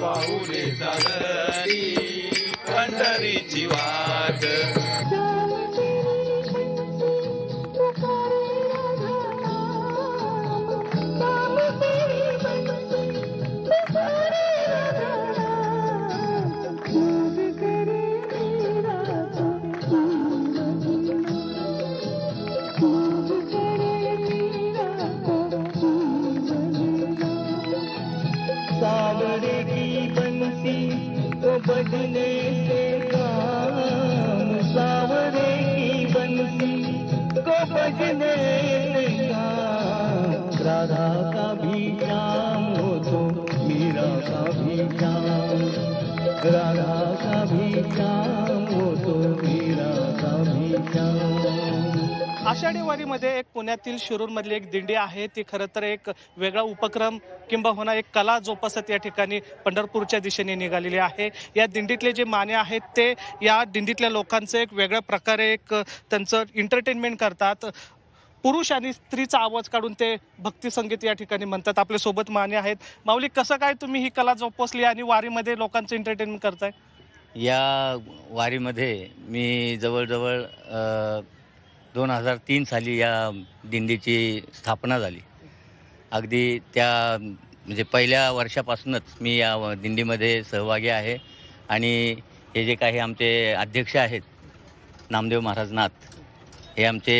पाऊले चालली पंढरीची वाट. बजने से काम, सावरे की बंसी को बजने से काम। राधा का भी नाम हो तो मीरा का भी नाम। राधा का भी नाम हो तो मीरा का भी श्याम आषाढी वारीमध्ये एक पुण्यातील शिरूरमधली एक दिंडी आहे. ती खरं तर एक वेगळा उपक्रम किंबहुना एक कला जोपासत या ठिकाणी पंढरपूरच्या दिशेने निघालेली आहे. या दिंडीतले जे माने आहेत ते या दिंडीतल्या लोकांचं एक वेगळ्या प्रकारे एक त्यांचं एंटरटेनमेंट करतात. पुरुष आणि स्त्रीचा आवाज काढून ते भक्ती संगीत या ठिकाणी म्हणतात. आपल्यासोबत माने आहेत. माऊली कसं काय तुम्ही ही कला जोपासली आणि वारीमध्ये लोकांचं एंटरटेनमेंट करताय? या वारीमध्ये मी जवळजवळ दोन हजार तीन साली या दिंडीची स्थापना झाली. अगदी त्या म्हणजे पहिल्या वर्षापासूनच मी या दिंडीमध्ये सहभागी आहे. आणि हे जे काही आमचे अध्यक्ष आहेत नामदेव महाराज नाथ हे आमचे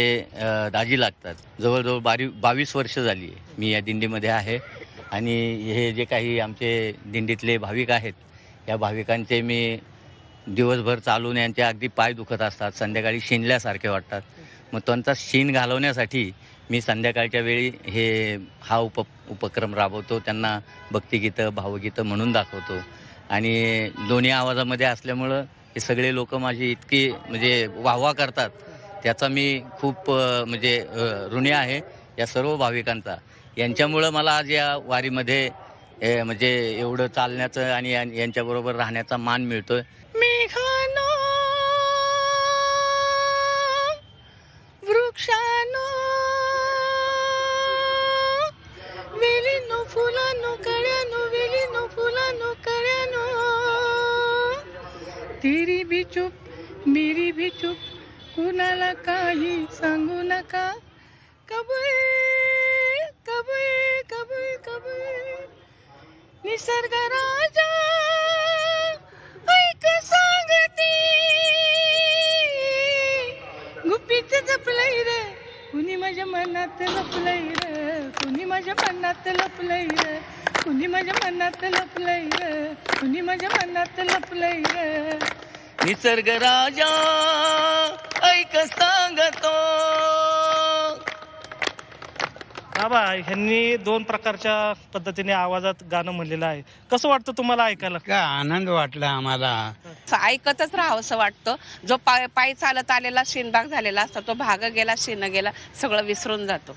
दाजी लागतात. जवळजवळ बारी बावीस वर्ष झाली आहे मी या दिंडीमध्ये आहे. आणि हे जे काही आमचे दिंडीतले भाविक आहेत या भाविकांचे मी दिवसभर चालून यांचे अगदी पाय दुखत असतात संध्याकाळी शिनल्यासारखे वाटतात. मग त्यांचा शीन घालवण्यासाठी मी संध्याकाळच्या वेळी हे हा उप उपक्रम राबवतो. त्यांना भक्तिगीतं भावगीतं म्हणून दाखवतो. आणि दोन्ही आवाजामध्ये असल्यामुळं हे सगळे लोक माझी इतकी म्हणजे वाहवा करतात. त्याचा मी खूप म्हणजे ऋणी आहे या सर्व भाविकांचा. यांच्यामुळं मला आज या वारीमध्ये म्हणजे एवढं चालण्याचं आणि यांच्याबरोबर राहण्याचा मान मिळतोय. मेघानो तेरी भी चुप मेरी भी चूप कुणाला काही सांगू नका. कबूल कबूल कबूल कबूल. निसर्ग राजा ऐक सांगती. गुपित जपलंय रे कुणी माझ्या मनात लपलंय रे कुणी माझ्या मनात लपलंय रे कुणी माझ्या मनात लपलंय रे. कुणी माझ्या मनात लपलंय निसर्ग राजा ऐक सांगतो. बाबा ह्यांनी दोन प्रकारच्या पद्धतीने आवाजात गाणं म्हणलेलं आहे. कसं वाटतं तुम्हाला ऐकायला? काय आनंद वाटला आम्हाला. ऐकतच राहावंसं वाटतं. जो पाय पायी चालत आलेला शिनभाग झालेला असतो तो भाग गेला शिन गेला सगळं विसरून जातो.